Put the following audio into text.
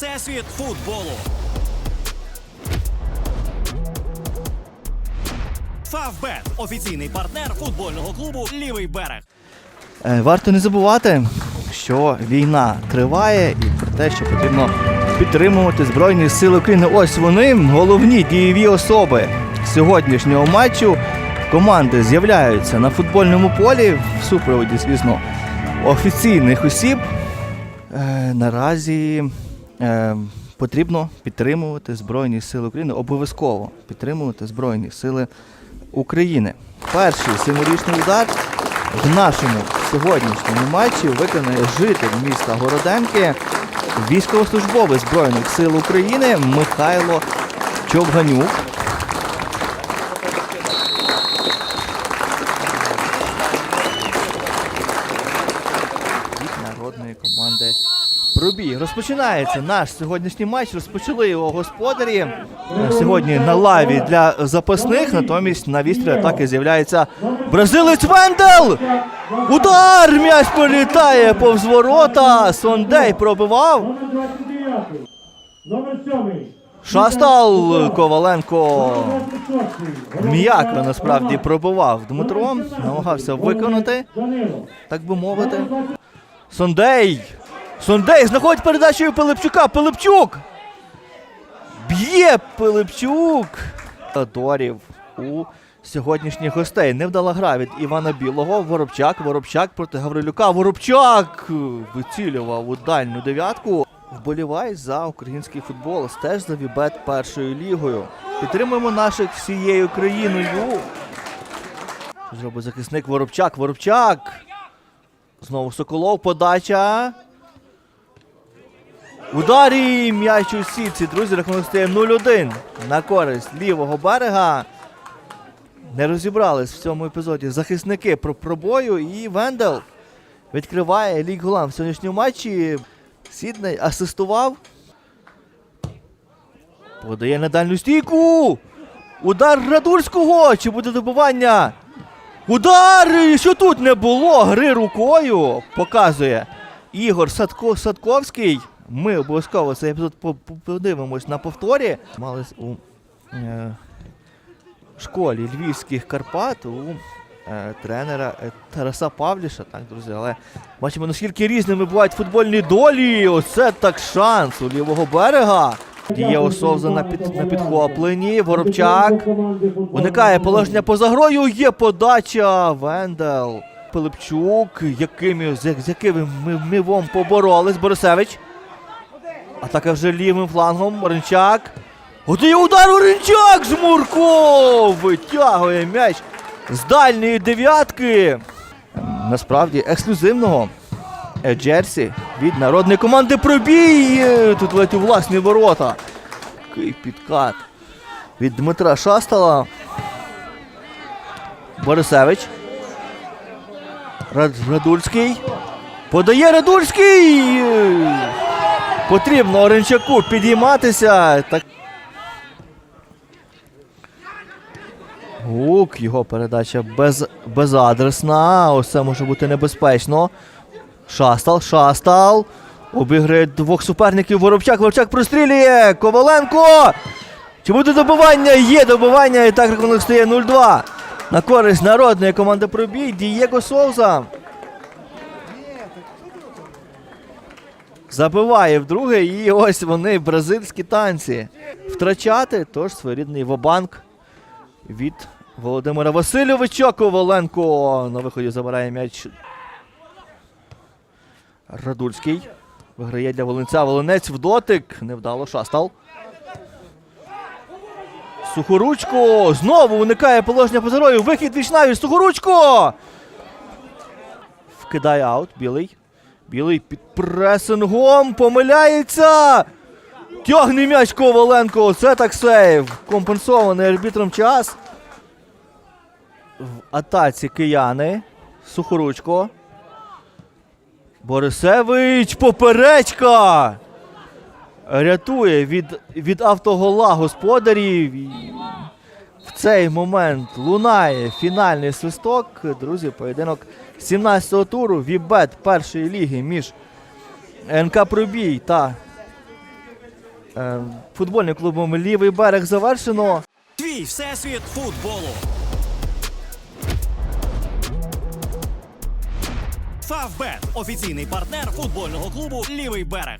Всесвіт футболу. Фавбет офіційний партнер футбольного клубу Лівий берег. Е, Варто не забувати, що війна триває і про те, що потрібно підтримувати Збройні Сили України. Ось вони, головні дієві особи сьогоднішнього матчу. Команди з'являються на футбольному полі в супроводі, звісно, офіційних осіб. Е, наразі е, потрібно підтримувати Збройні Сили України. Обов'язково підтримувати Збройні Сили України. Перший символічний удар в нашому сьогоднішньому матчі виконає житель міста Городенки, військовослужбовець Збройних сил України Михайло Човганюк. від народної команди Пробіг. Розпочинається наш сьогоднішній матч. Розпочали його господарі. Сьогодні на лаві для запасних, натомість на вістрі атаки з'являється бразилець Вендел! Удар! М'яч політає повз ворота. Сондей пробивав. Номер 29. Номер 7. Шастал Коваленко. М'яко насправді пробивав Дмитро. Намагався виконати, так би мовити. Сондей! Сондей знаходить передачею Пилипчука. Пилипчук! Б'є Пилипчук! Дорів у сьогоднішніх гостей. Невдала гра від Івана Білого. Воробчак, Воробчак проти Гаврилюка. Воробчак вицілював у дальню дев'ятку. Вболівай за український футбол. Стеж за Вібет першою лігою. Підтримуємо наших всією країною. Зробить захисник Воробчак? Воробчак! Знову Соколов, подача. Ударі м'яч у сітці, друзі, рахунок стає 0-1 на користь лівого берега. Не розібрались в цьому епізоді захисники про пробою і Вендел відкриває лік голам в сьогоднішньому матчі. Сідней асистував. Подає на дальню стійку. Удар Радульського. Чи буде добування? Удар! Що тут не було? Гри рукою показує Ігор Садко, Садковський. Ми обов'язково цей епізод по- по- подивимось на повторі. Мали у е, школі Львівських Карпат у е, тренера е, Тараса Павліша. Так, друзі, але бачимо, наскільки різними бувають футбольні долі. Оце так шанс у лівого берега. Дієво Совза на, під, на підхопленні. Воробчак. Уникає положення поза грою. Є подача. Вендел. Пилипчук. Якими, з, з яким ми вам поборолись. Борисевич. Атака вже лівим флангом. Оренчак. Готує удар Оренчак! Жмурко! Витягує м'яч з дальньої дев'ятки. Насправді ексклюзивного е, Джерсі від народної команди пробій. Тут ледь у власні ворота. Який підкат від Дмитра Шастала. Борисевич. Рад- Радульський. Подає Радульський. Потрібно Оренчаку підійматися. Так. Гук, його передача без, безадресна. Ось може бути небезпечно. Шастал, шастал. Обіграє двох суперників. Воробчак, Воробчак прострілює. Коваленко. Чи буде добивання? Є добивання. І так рахунок стає 0-2. На користь народної команди пробій. Дієго Соуза. Забиває вдруге, і ось вони, бразильські танці. Втрачати, тож своєрідний вабанк від Володимира Васильовича Коваленко. На виході забирає м'яч. Радульський. Виграє для Волинця. Волинець в дотик. Невдало шастал. Сухоручко. Знову уникає положення поза грою. Вихід вічнаві. Сухоручко. Вкидає аут. Білий. Білий під пресингом. Помиляється. Тягне м'яч Коваленко. Це так сейв. Компенсований арбітром час. В атаці кияни. Сухоручко. Борисевич. Поперечка. Рятує від, від автогола господарів в цей момент лунає фінальний свисток. Друзі, поєдинок 17-го туру Вібет першої ліги між НК Пробій та е, футбольним клубом Лівий берег завершено. Твій всесвіт футболу. Фавбет офіційний партнер футбольного клубу Лівий берег.